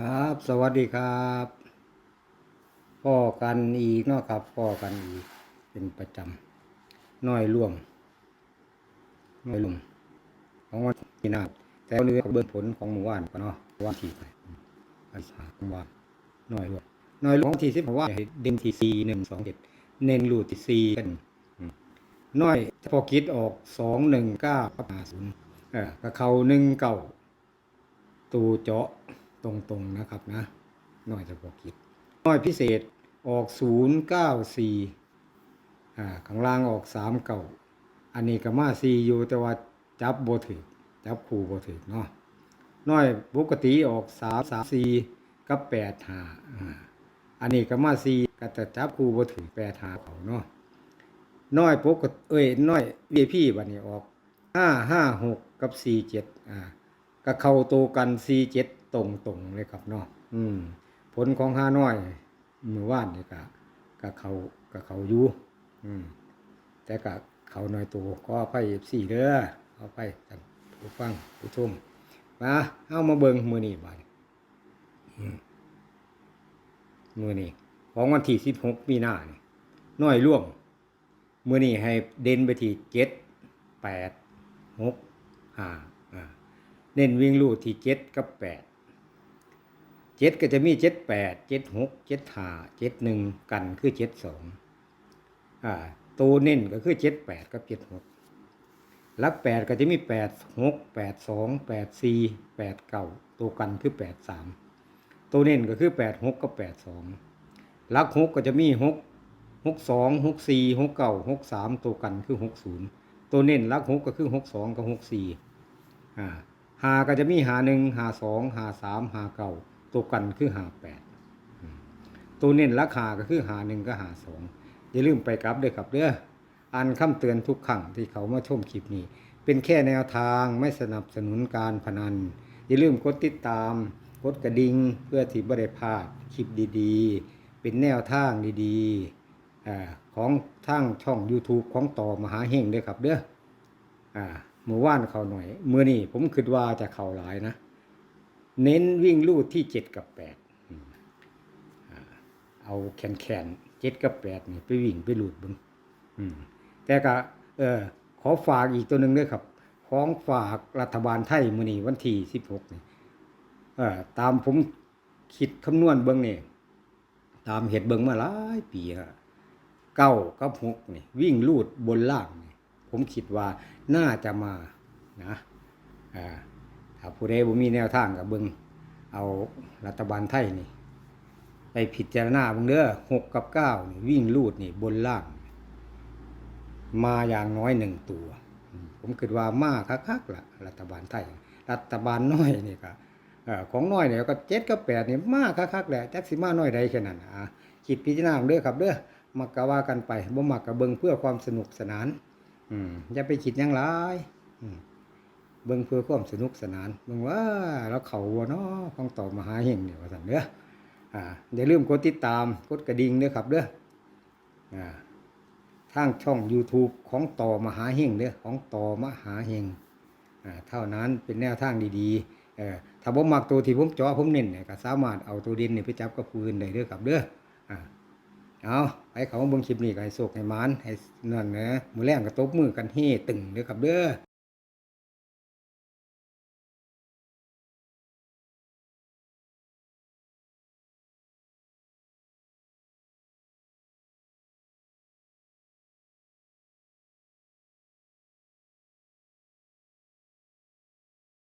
ครับ สวัสดีครับพ่อกันอีกเนาะครับพ่อกันอีก เป็นประจำน้อยร่วงน้อยลงของวันที่นาแต่เรือกับเบื้องผลของหมู่บ้านก็เนาะว่าที่ไปภาษาของว่าน้อยร่วงน้อยร่วงที่สิบว่าเด่นที่สี่หนึ่งสองเจ็ดเน้นรูที่สี่กันน้อยพอคิดออกสองหนึ่งเก้ากับห้าศูนย์เออก็เขาหนึ่งเก้าตูเจาะ ตรงๆนะครับนะหน่อยเฉพาะกิจหน่อยพิเศษออก 094อ่าข้างล่างออก 3 เก่า อันนี้ก็มา4อยู่แต่ว่าจับโบถึกจับคู่โบถึกเนาะน้อยปกติออก3 3 4กับ8 5อ่าอันนี้ก็มา4ก็จะจับคู่โบถึก8 5เขาเนาะน้อยปกติเอ้ยน้อย VIP บัดนี้ออก 5 5 6 กับ 4 7อ่าก็เข้าตัวกัน C7 ตรงตรงๆเลยครับเนาะอืม ผลของห้าน้อยมือว่านนี่ก็ก็เขาก็เขาอยู่อืม แต่ก็เขาน้อยตัวก็ไปสี่เด้อเอาไปท่านผู้ฟังผู้ชมมาเอามาเบิ่งมือนี้บาดนี้อืมมือนี้ของวันที่สิบหกมีนานี่น้อยร่วงมือนี้ให้เด่นไปที่เจ็ดแปดหกห้าอ่าเน้นวิ่งลู่ที่เจ็ดกับแปด เจ็ดก็จะมีเจ็ดแปดเจ็ดหกเจ็ดห้าเจ็ดหนึ่งกันคือเจ็ดสองอ่าตัวเน้นก็คือเจ็ดแปดกับเจ็ดหกลักแปดก็จะมีแปดหกแปดสองแปดสี่แปดเก้าตัวกันคือแปดสามตัวเน้นก็คือแปดหกกับแปดสองลักหกก็จะมีหกหกสองหกสี่หกเก้าหกสามตัวกันคือหกศูนย์ตัวเน้นลักหกก็คือหกสองกับหกสี่อ่าหาก็จะมีหาหนึ่งหาสองหาสามหาเก้า ตัวกันคือหาแปดตัวเน้นราคาก็คือหาหนึ่งก็หาสองอย่าลืมไปกลับด้วยครับเด้ออ่านคำเตือนทุกครั้งที่เขามาชมคลิปนี้ เป็นแค่แนวทางไม่สนับสนุนการพนัน อย่าลืมกดติดตาม กดกระดิ่งเพื่อที่บริพลาดคลิปดีๆ เป็นแนวทางดีๆอของทางช่อง YouTube ของต่อมหาเฮงด้วยครับเด้ออ่าเมื่อว่านเขาหน่อยเมื่อนี่ผมคิดว่าจะเข่าหลายนะ เน้นวิ่งลู่ที่เจ็ดกับแปดเอาแขนแขนเจ็ดกับแปดนี่ไปวิ่งไปหลุดบึงแต่ก็เออขอฝากอีกตัวหนึ่งด้วยครับ ของฝากรัฐบาลไทยมื่อนี้วันที่สิบหกนี่เออตามผมคิดคำนวณเบิ้งนี่ตามเหตุเบิ้งมาหลายปีฮะเก้ากับหกนี่วิ่งลูดบนล่างนี่ผมคิดว่าน่าจะมานะอ่า ผู้ใดบ่มีแนวทางกับเบิงเอารัฐบาลไทยนี่ ไปพิจารณาเบิงเด้อหกกับเก้านี่วิ่งลูดนี่บนล่าง มาอย่างน้อยหนึ่งตัว ผมคิดว่ามาคักๆล่ะรัฐบาลไทย รัฐบาลน้อยนี่ก็ของน้อยเนี่ยก็เจ็ดกับแปดนี่มาคักๆแหละแจักสิมาน้อยใดแค่นั้นอะคิดพิจารณาเด้อครับเด้อมักกะว่ากันไปบ่มักกะเบิงเพื่อความสนุกสนาน อืมอย่าไปคิดยังหลายอืม เบิ่งเพื่อความสนุกสนานเบิ่งว่าแล้วเข่าวัวเนาะของต่อมหาเฮงเนี่ยว่าซั่นเด้ออ่าอย่าลืมกดติดตามกดกระดิ่งเด้อครับเด้ออ่าทางช่อง YouTube ของต่อมหาเฮงเด้อของต่อมหาเฮงอ่าเท่านั้นเป็นแนวทางดีๆเออถ้าผมมักตัวที่ผมจาะผมเน้นเนี่ยก็สามารถเอาตัวดินเนี่ยไปจับกับปืนได้เด้อครับเด้ออ่าเอาไปเขาเบิ่งคลิปนี้ก็ให้โศกให้มานให้นั่นนะมือแรงก็ตบมือกันเฮ่ตึงเด้อครับเด้อ